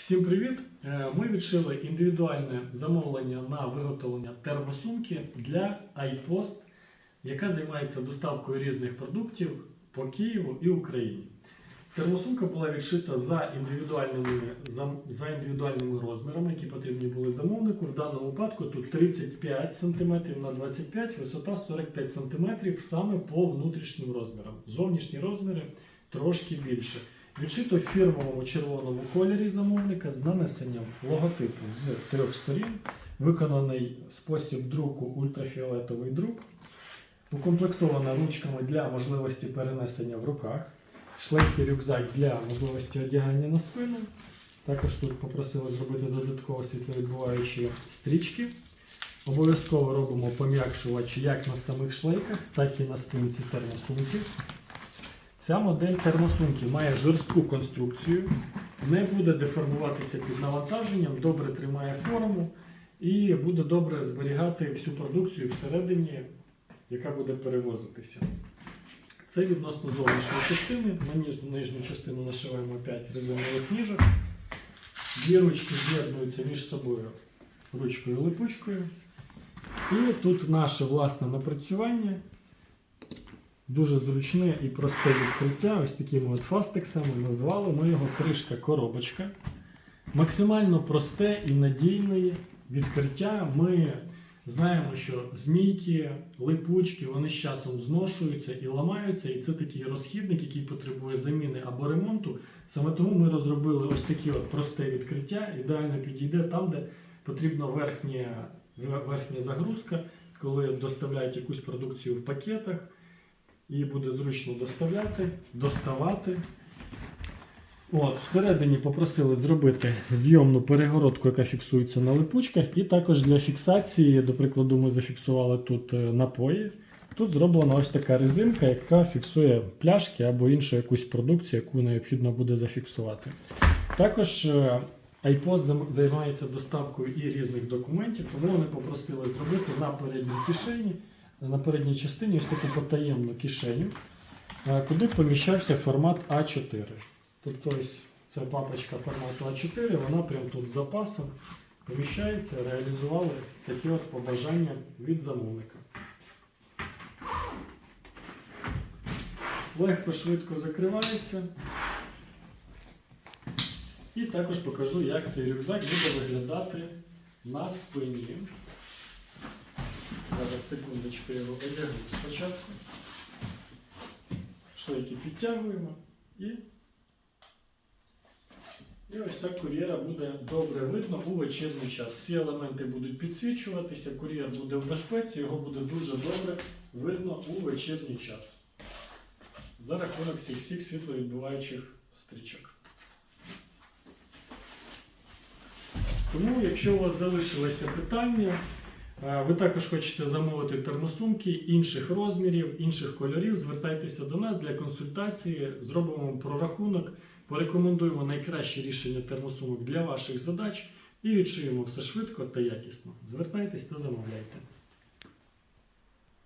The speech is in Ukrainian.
Всім привіт! Е, Ми відшили індивідуальне замовлення на виготовлення термосумки для iPost, яка займається доставкою різних продуктів по Києву і Україні. Термосумка була відшита за індивідуальними, за, за індивідуальними розмірами, які потрібні були замовнику. В даному випадку тут 35 см на 25 висота 45 см саме по внутрішнім розмірам. Зовнішні розміри трошки більше. Відшито в фірмовому червоному кольорі замовника з нанесенням логотипу з трьох сторін, виконаний спосіб друку ультрафіолетовий друк, укомплектована ручками для можливості перенесення в руках, шлейки рюкзак для можливості одягання на спину. Також тут попросили зробити додатково світловідбуваючі стрічки. Обов'язково робимо пом'якшувачі як на самих шлейках, так і на спинці термосумки. Ця модель термосумки має жорстку конструкцію, не буде деформуватися під навантаженням, добре тримає форму і буде добре зберігати всю продукцію всередині, яка буде перевозитися. Це відносно зовнішньої частини. На ніж- нижню частину нашиваємо 5 резинових ніжок. Дві ручки з'єднуються між собою ручкою-липучкою. І тут наше власне напрацювання. Дуже зручне і просте відкриття. Ось такими от фастексами назвали ми його кришка-коробочка. Максимально просте і надійне відкриття. Ми знаємо, що змійки, липучки, вони з часом зношуються і ламаються. І це такий розхідник, який потребує заміни або ремонту. Саме тому ми розробили ось таке от просте відкриття. Ідеально підійде там, де потрібна верхня, верхня загрузка, коли доставляють якусь продукцію в пакетах. Її буде зручно доставляти, доставати. От, всередині попросили зробити зйомну перегородку, яка фіксується на липучках, і також для фіксації, до прикладу, ми зафіксували тут е, напої. Тут зроблена ось така резинка, яка фіксує пляшки або іншу якусь продукцію, яку необхідно буде зафіксувати. Також е, iPost займається доставкою і різних документів, тому вони попросили зробити на передній кишені на передній частині ось таку потаємну кишеню, е, куди поміщався формат А4. Тобто ось ця папочка формату А4, вона прямо тут з запасом поміщається, реалізували такі от побажання від замовника. Легко, швидко закривається. І також покажу, як цей рюкзак буде виглядати на спині. Секундочку його одягну спочатку. Шлейки підтягуємо і. І ось так кур'єра буде добре видно у вечірній час. Всі елементи будуть підсвічуватися, кур'єр буде в безпеці, його буде дуже добре видно у вечірній час. За рахунок цих всіх світловідбиваючих стрічок. Тому, якщо у вас залишилися питання, ви також хочете замовити термосумки інших розмірів, інших кольорів, звертайтеся до нас для консультації, зробимо прорахунок, порекомендуємо найкраще рішення термосумок для ваших задач і відшиємо все швидко та якісно. Звертайтесь та замовляйте.